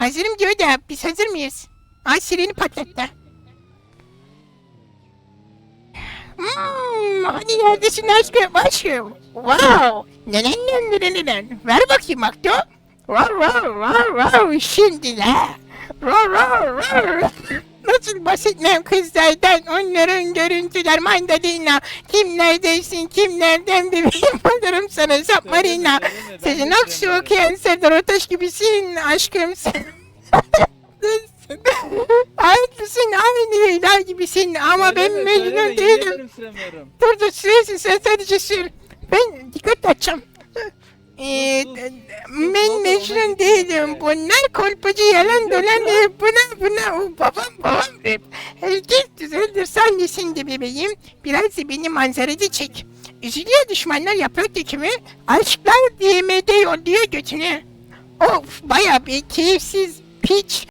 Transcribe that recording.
Hazırım diyor da biz hazır mıyız? Ay sireni patlattı. Hmm, hadi neredesin aşkım aşkım? Wow. Nenen nenen nenen. Ver bakayım akto. Wow wow wow wow. Şimdi de. Wow wow wow. Nasıl bahsetmem kızlardan onların görüntüler mandalina. Kim neredesin kim nereden bebeğim alırım sana submarina. Senin söylemiyorum. okuyan Serdar Ortaç gibisin aşkım sen. Haklısın aynı Leyla gibisin ama ben Söyleme, Mecnun söyleme, değilim. ederim süremiyorum. Dur dur sürüyorsun sen sadece sür. Ben dikkat edeceğim. Ee, ben ona Mecnun değilim. Bunlar kolpacı yalan dolan hep buna buna o babam babam hep. Herkes düzeldir sen nesin de bebeğim. Biraz da beni manzarada çek. Üzülüyor düşmanlar yaprak dökümü. Aşklar DM'de yolluyor götünü. Of baya bir keyifsiz piç.